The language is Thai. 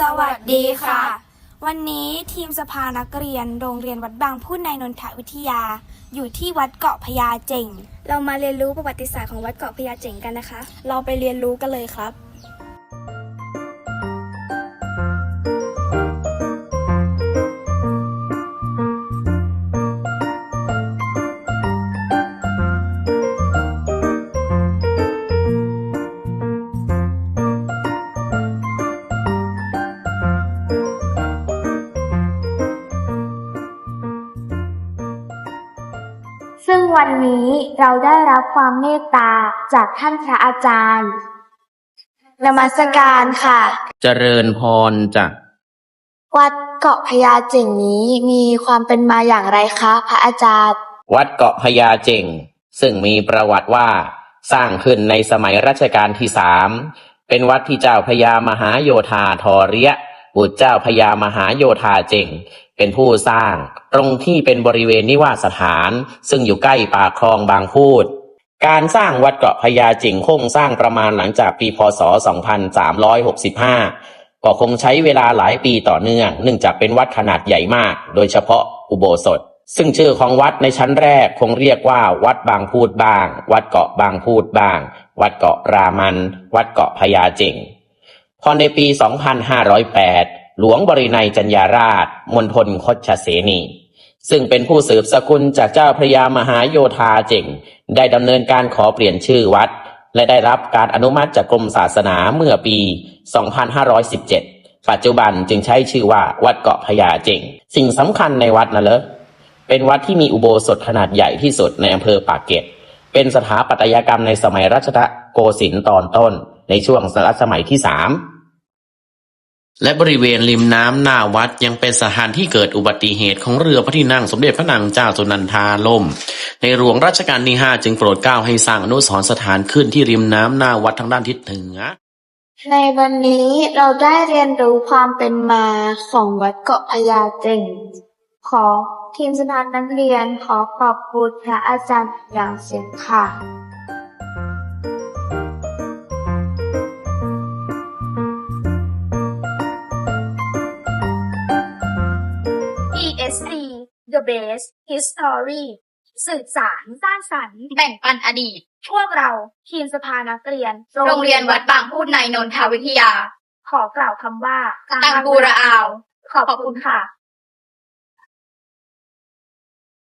สวัสดีค่ะ วันนี้ทีมสภานักเรียนโรงเรียนวัดบางพูดในนนทวิทยา อยู่ที่วัดเกาะพญาเจ่ง เรามาเรียนรู้ประวัติศาสตร์ของวัดเกาะพญาเจ่งกันนะคะ เราไปเรียนรู้กันเลยครับ ซึ่งวันนี้เราได้รับความเมตตาจากท่านพระอาจารย์นมัสการค่ะ เจริญพรจ้ะวัดเกาะพญาเจ่งนี้มีความเป็นมาอย่างไรคะ พระอาจารย์ วัดเกาะพญาเจงซึ่งมีประวัติว่าสร้างขึ้นในสมัยรัชกาลที่สามเป็นวัดที่เจ้าพญามหาโยธาทอเรีย บุตรเจ้าพญามหาโยธาเจงเป็นผู้สร้าง ตรงที่เป็นบริเวณนิวาสถาน ซึ่งอยู่ใกล้ปากคลองบางพูด การสร้างวัดเกาะพญาจิงคงสร้างประมาณหลังจากปีพศ 2365 ก็คงใช้เวลาหลายปีต่อเนื่อง เนื่องจากเป็นวัดขนาดใหญ่มาก โดยเฉพาะอุโบสถ ซึ่งชื่อของวัดในชั้นแรกคงเรียกว่าวัดบางพูดบ้าง วัดเกาะบางพูดบ้าง วัดเกาะรามัน วัดเกาะพญาเจิง พอในปี 2508 หลวงบรินัยจัญญาราช มณฑลคดชเสนี ซึ่งเป็นผู้สืบสกุลจากเจ้าพระยามหาโยธาเจ่ง ได้ดำเนินการขอเปลี่ยนชื่อวัด และได้รับการอนุมัติจากกรมศาสนาเมื่อปี 2517 ปัจจุบันจึงใช้ชื่อว่าวัดเกาะพญาเจ่ง สิ่งสำคัญในวัดนะเลอเป็นวัดที่มีอุโบสถขนาดใหญ่ที่สุดในอำเภอปากเกร็ด เป็นสถาปัตยกรรมในสมัยรัชกาลโกสินทร์ตอนต้น ในช่วงรัชสมัยที่สามและบริเวณริมน้ำหน้าวัดยังเป็นสถานที่เกิดอุบัติเหตุของเรือพระที่นั่งสมเด็จพระนางเจ้าสุนันทาล่ม ในหลวงรัชกาลที่ห้าจึงโปรดเกล้าให้สร้างอนุสรณ์สถานขึ้นที่ริมน้ำหน้าวัดทางด้านทิศเหนือ ในวันนี้เราได้เรียนรู้ความเป็นมาของวัดเกาะพญาเจ่งขอทีมสภานักเรียนขอขอบคุณพระอาจารย์อย่างสูงค่ะ The Best History สืบสารสร้างสรรค์แบ่งปันอดีต พวกเราทีมสภานักเรียน โรงเรียนวัดบางพูดในนนทวิทยา ขอกล่าวคำว่า ตังกูระอาว ขอบคุณค่ะ